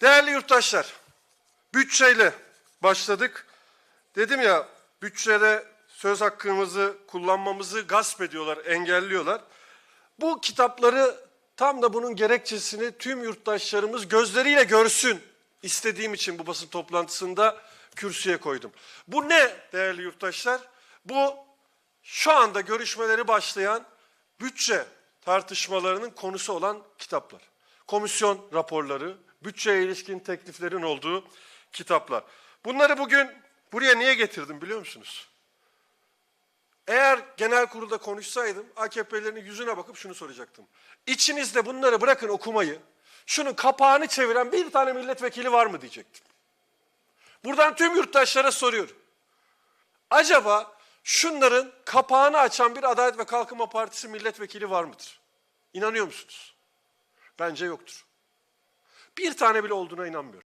Değerli yurttaşlar, bütçeyle başladık. Dedim ya, bütçede söz hakkımızı kullanmamızı gasp ediyorlar, engelliyorlar. Bu kitapları tam da bunun gerekçesini tüm yurttaşlarımız gözleriyle görsün istediğim için bu basın toplantısında kürsüye koydum. Bu ne değerli yurttaşlar? Bu şu anda görüşmeleri başlayan bütçe tartışmalarının konusu olan kitaplar. Komisyon raporları, bütçeye ilişkin tekliflerin olduğu kitaplar. Bunları bugün buraya niye getirdim biliyor musunuz? Eğer genel kurulda konuşsaydım AKP'lerin yüzüne bakıp şunu soracaktım. İçinizde bunları bırakın okumayı, şunun kapağını çeviren bir tane milletvekili var mı diyecektim. Buradan tüm yurttaşlara soruyorum. Acaba şunların kapağını açan bir Adalet ve Kalkınma Partisi milletvekili var mıdır? İnanıyor musunuz? Bence yoktur. Bir tane bile olduğuna inanmıyorum.